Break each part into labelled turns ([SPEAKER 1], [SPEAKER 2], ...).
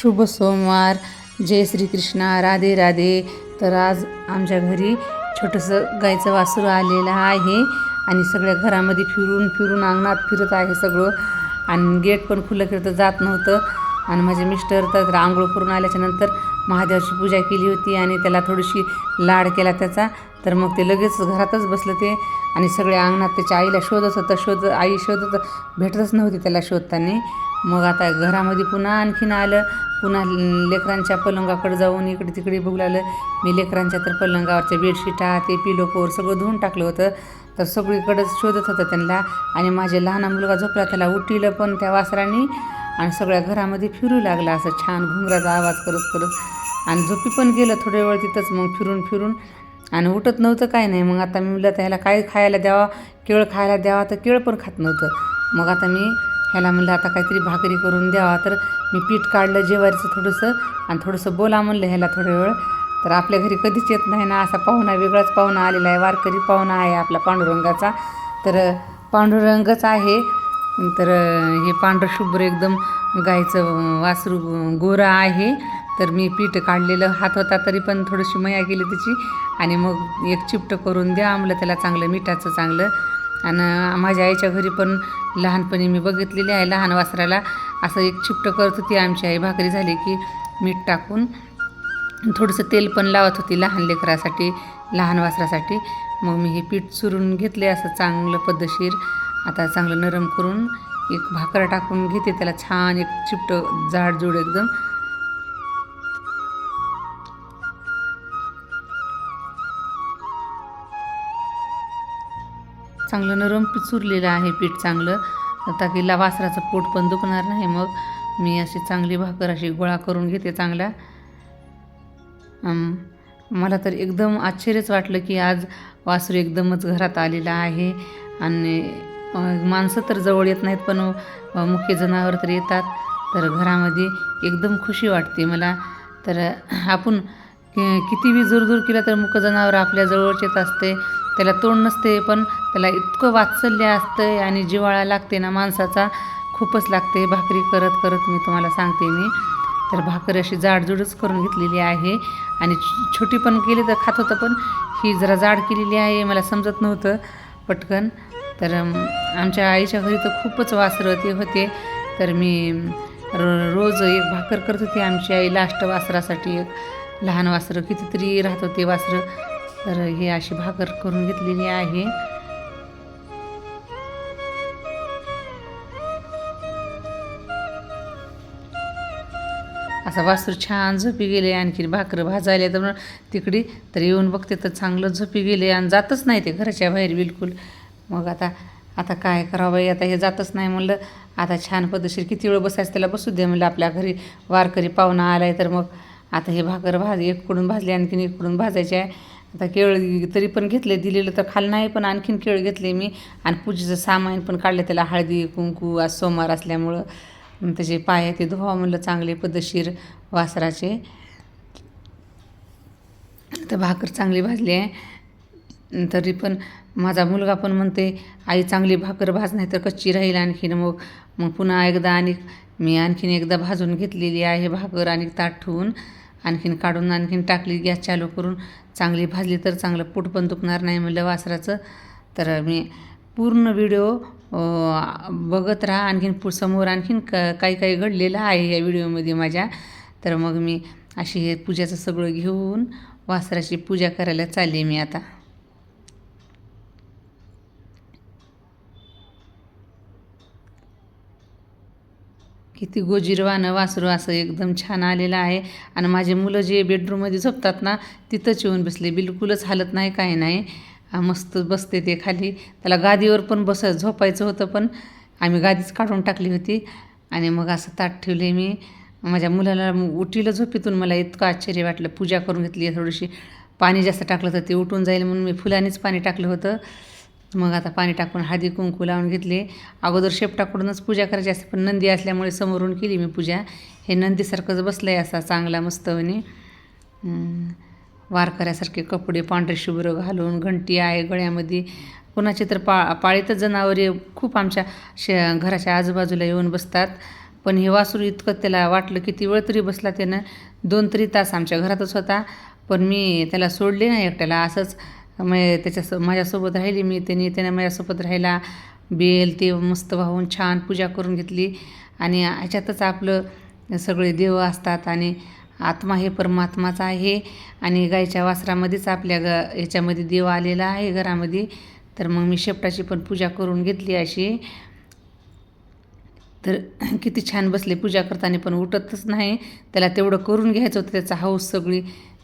[SPEAKER 1] शुभ सोमवार. जय श्रीकृष्णा. राधे राधे. तर आज आमच्या घरी छोटंसं गाईचं वासरू आलेलं आहे आणि सगळ्या घरामध्ये फिरून फिरून अंगणात फिरत आहे सगळं. आणि गेट पण खुलं केलं तर जात नव्हतं. आणि माझे मिस्टर तर आंघोळ करून आल्याच्यानंतर महादेवाची पूजा केली होती आणि त्याला थोडीशी लाड केला त्याचा. तर मग ते लगेच घरातच बसलं ते. आणि सगळ्या अंगणात त्याच्या आईला शोधत होतं शोध आई शोधत भेटतच नव्हती त्याला शोधताना. मग आता घरामध्ये पुन्हा आणखीन आलं पुन्हा लेकरांच्या पलंगाकडे जाऊन इकडे तिकडे बघू लागलं. मी लेकरांच्या तर पलंगावरच्या बेडशीटा ते पिलो सगळं धुवून टाकलं होतं. तर सगळीकडंच शोधत होतं त्यांना. आणि माझे लहान मुलगा झोपला त्याला उठिलं पण त्या वासराने आणि सगळ्या घरामध्ये फिरू लागला असं छान घुंगराचा आवाज करत करत. आणि झोपी पण गेलं थोड्या वेळ तिथंच मग फिरून फिरून. आणि उठत नव्हतं काय नाही. मग आता मी म्हणलं त्याला काय खायला द्यावा? केळ खायला द्यावा तर केळ पण खात नव्हतं. मग आता मी ह्याला म्हणलं आता काहीतरी भाकरी करून द्यावा. तर मी पीठ काढलं जेवारीचं थोडंसं आणि थोडंसं बोला म्हणलं ह्याला थोडं वेळ. तर आपल्या घरी कधीच येत नाही ना असा पाहुणा वेगळाच पाहुणा आलेला आहे वारकरी पाहुणा आहे आपला पांडुरंगाचा. तर पांडुरंगच आहे. तर हे पांढरं शुभ्र एकदम गाईचं वासरू गोरा आहे. तर मी पीठ काढलेलं हात होता तरी पण थोडीशी मया केली त्याची आणि मग एक चिपटं करून द्या आम्हाला त्याला चांगलं मिठाचं चांगलं. आणि माझ्या आईच्या घरी पण लहानपणी मी बघितलेली आहे लहान वासराला. असं एक चिपटं करत होती आमची आई. भाकरी झाली की मीठ टाकून थोडंसं तेल पण लावत होती लहान लेकरासाठी लहान वासरासाठी. मग मी हे पीठ चुरून घेतले असं चांगलं पद्धतशीर. आता चांगलं नरम करून एक भाकर टाकून घेते. त्याला छान एक चिपटं जाडजूड एकदम. चांगलं नरम पीठ चुरलेलं आहे पीठ चांगलं. आता हिला वासराचं पोट पण दुखणार नाही मग. मी अशी चांगली भाकर अशी गोळा करून घेते चांगला. मला तर एकदम आश्चर्यच वाटलं की आज वासरू एकदमच घरात आलेला आहे. आणि माणसं तर जवळ येत नाहीत पण मुख्य जनावर तर येतात. तर घरामध्ये एकदम खुशी वाटते मला. तर आपण कि- किती बी दूर केलं तर मुख्य जनावर आपल्या जवळच येत असते. त्याला तोंड नसते पण त्याला इतकं वात्सल्य असतं आणि जिव्हाळा लागते ना माणसाचा खूपच लागते. भाकरी करत करत मी तुम्हाला सांगते मी. तर भाकरी अशी जाडजूडच करून घेतलेली आहे. आणि छोटी पण केली तर खात होतं पण ही जरा जाड केलेली आहे मला समजत नव्हतं पटकन. तर आमच्या आईच्या घरी तर खूपच वासरं ते होते. तर मी रो रोज एक भाकर करत होती. आमची आई लास्ट वासरासाठी एक लहान वासरं कितीतरी राहत होते वासरं. तर ही अशी भाकर करून घेतलेली आहे. असा वासरू छान झोपी गेले आणखी भाकरं भाजायला तर मग तिकडे तर येऊन बघते तर चांगलं झोपी गेले आणि जातच नाही ते घराच्या बाहेर बिलकुल. मग आता आता काय करावं बाई? आता हे जातच नाही म्हणलं. आता छान पद्धतशीर किती वेळ बसायचं त्याला बसू दे म्हणलं. आपल्या घरी वारकरी पाहुणा आला आहे तर मग. आता हे भाकर भाज एककडून भाजले आणखीन एककडून भाजायचे आहे. आता केळ तरी पण घेतले दिलेलं तर खाल नाही पण आणखीन केळ घेतले मी. आणि पूजेचं सामान पण काढलं त्याला हळदी कुंकू आज सोमवार असल्यामुळं. त्याचे पाय ते धुवा म्हणलं चांगले पद्धतशीर वासराचे. तर भाकर चांगली भाजली आहे. तरी पण माझा मुलगा पण म्हणते आई चांगली भाकर भाज नाही तर कच्ची राहील आणखीन मग. मग पुन्हा एकदा आणि मी आणखीन एकदा भाजून घेतलेली आहे भाकर आणि ताट ठेवून आणखीन काढून आणखीन टाकली गॅस चालू करून. चांगली भाजली तर चांगलं पोट पण दुखणार नाही म्हणलं वासराचं. तर मी पूर्ण व्हिडिओ बघत राहा. आणखीन पु समोर आणखीन क काही काही घडलेलं आहे या व्हिडिओमध्ये माझ्या. तर मग मी अशी हे पूजाचं सगळं घेऊन वासराची पूजा करायला चालली मी आता. किती गोजिरवानं वासरू असं एकदम छान आलेलं आहे. आणि माझे मुलं जे बेडरूममध्ये झोपतात ना तिथंच येऊन बसले. बिलकुलच हालत नाही काय नाही. मस्त बसते ते खाली. त्याला गादीवर पण बस झोपायचं होतं पण आम्ही गादीच काढून टाकली होती. आणि मग असं ताट ठेवले मी. माझ्या मुलाला उठीलं झोपेतून मला इतकं आश्चर्य वाटलं. पूजा करून घेतली आहे थोडीशी. पाणी जास्त टाकलं तर ते उठून जाईल म्हणून मी फुलानेच पाणी टाकलं होतं. मग आता पाणी टाकून हळदी कुंकू लावून घेतले. अगोदर शेपटाकडूनच पूजा करायची असते पण नंदी असल्यामुळे समोरून केली मी पूजा. हे नंदीसारखंच बसलं आहे असा चांगला मस्तवनी वारकऱ्यासारखे कपडे पांढरे शुभ्र घालून घंटी आहे गळ्यामध्ये. कोणाचे तर पा पाळीतच जनावरे खूप आमच्या शे घराच्या आजूबाजूला येऊन बसतात. पण हे वासरू इतकं त्याला वाटलं किती वेळ तरी बसला त्यानं. दोन तरी तास आमच्या घरातच होता. पण मी त्याला सोडले नाही एकट्याला. असंच मग त्याच्या माझ्यासोबत राहिली मी. त्याने त्याने माझ्यासोबत राहिला बेल ते मस्त वाहून छान पूजा करून घेतली. आणि ह्याच्यातच आपलं सगळे देव असतात आणि आत्मा हे परमात्माचा आहे. आणि गायच्या वासरामध्येच आपल्या ग ह्याच्यामध्ये देव आलेला आहे घरामध्ये. तर मग मी शेपटाची पण पूजा करून घेतली अशी. तर किती छान बसले. पूजा करताना पण उठतच नाही. त्याला तेवढं करून घ्यायचं होतं. त्याचा हौस सगळी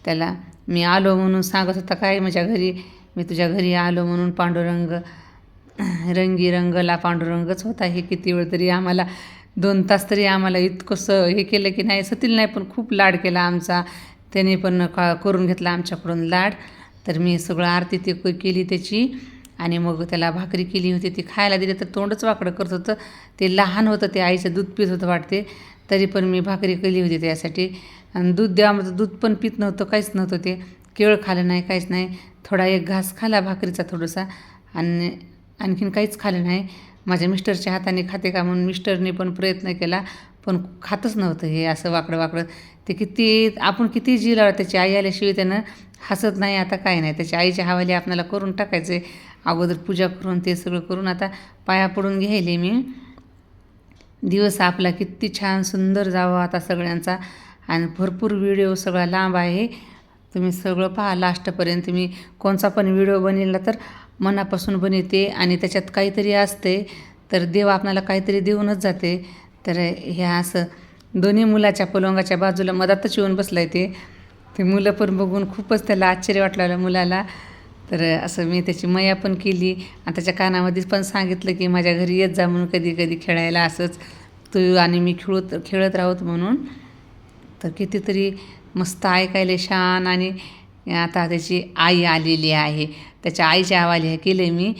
[SPEAKER 1] त्याला मी आलो म्हणून सांगत होता काय माझ्या घरी? मी तुझ्या घरी आलो म्हणून पांडुरंग रंगी रंगला पांडुरंगच होता. हे किती वेळ तरी आम्हाला दोन तास तरी आम्हाला इतकं स हे केलं की नाही सतील नाही पण खूप लाड केला आमचा. त्याने पण का करून घेतला आमच्याकडून लाड. तर मी सगळं आरती ते केली त्याची. आणि मग त्याला भाकरी केली होती ती खायला दिली तर तोंडच वाकडं करत होतं. ते लहान होतं ते आईचं दूध पित होतं वाटते. तरी पण मी भाकरी केली होती त्यासाठी. आणि दूध द्या म्हणजे दूध पण पित नव्हतं काहीच नव्हतं ते. केळ खाल्लं नाही काहीच नाही. थोडा एक घास खाला भाकरीचा थोडासा. आणि आणखीन काहीच खाल्लं नाही. माझ्या मिस्टरच्या हाताने खाते का म्हणून मिस्टरने पण प्रयत्न केला पण खातच नव्हतं हे असं वाकडं वाकडं ते किती आपण किती जिला त्याची आई आल्याशिवाय त्यानं हसत नाही आता काय नाही. त्याच्या आईच्या हवाली आपल्याला करून टाकायचे. अगोदर पूजा करून ते सगळं करून आता पाया पडून घ्यायले मी. दिवस आपला किती छान सुंदर जावं आता सगळ्यांचा. आणि भरपूर व्हिडिओ सगळा लांब आहे. तुम्ही सगळं पहा लास्टपर्यंत मी कोणचा पण व्हिडिओ बनवला तर मनापासून बनवते. आणि त्याच्यात काहीतरी असते तर देव आपल्याला काहीतरी देऊनच जाते. तर ह्या असं दोन्ही मुलाच्या पलंगाच्या बाजूला मधातच येऊन बसलं आहे ते. ते मुलं पण बघून खूपच त्याला आश्चर्य वाटलं मुलाला. तर असं मी त्याची मया पण केली. आणि त्याच्या कानामध्ये पण सांगितलं की माझ्या घरी येत जा म्हणून कधी कधी खेळायला असंच. तू आणि मी खेळत खेळत राहत म्हणून. तर कितीतरी मस्त ऐकायला छान आणि आता त्याची आई आलेली आहे. त्याच्या आईच्या हवाली केलं मी.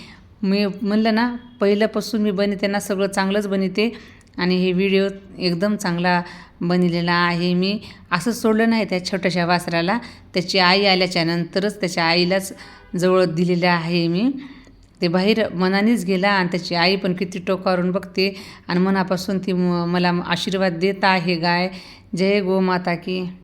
[SPEAKER 1] मी म्हणलं ना पहिल्यापासून मी बनते ना सगळं चांगलंच बनते. आणि हे व्हिडिओ एकदम चांगला बनलेला आहे. मी असं सोडलं नाही त्या छोट्याशा वासराला. त्याची आई आल्याच्या नंतरच त्याच्या आईलाच जवळ दिलेलं आहे मी. ते बाहेर मनानेच गेला आणि त्याची आई पण किती टोकावरून बघते आणि मनापासून ती मला आशीर्वाद देत आहे. गाय जय गोमाता की.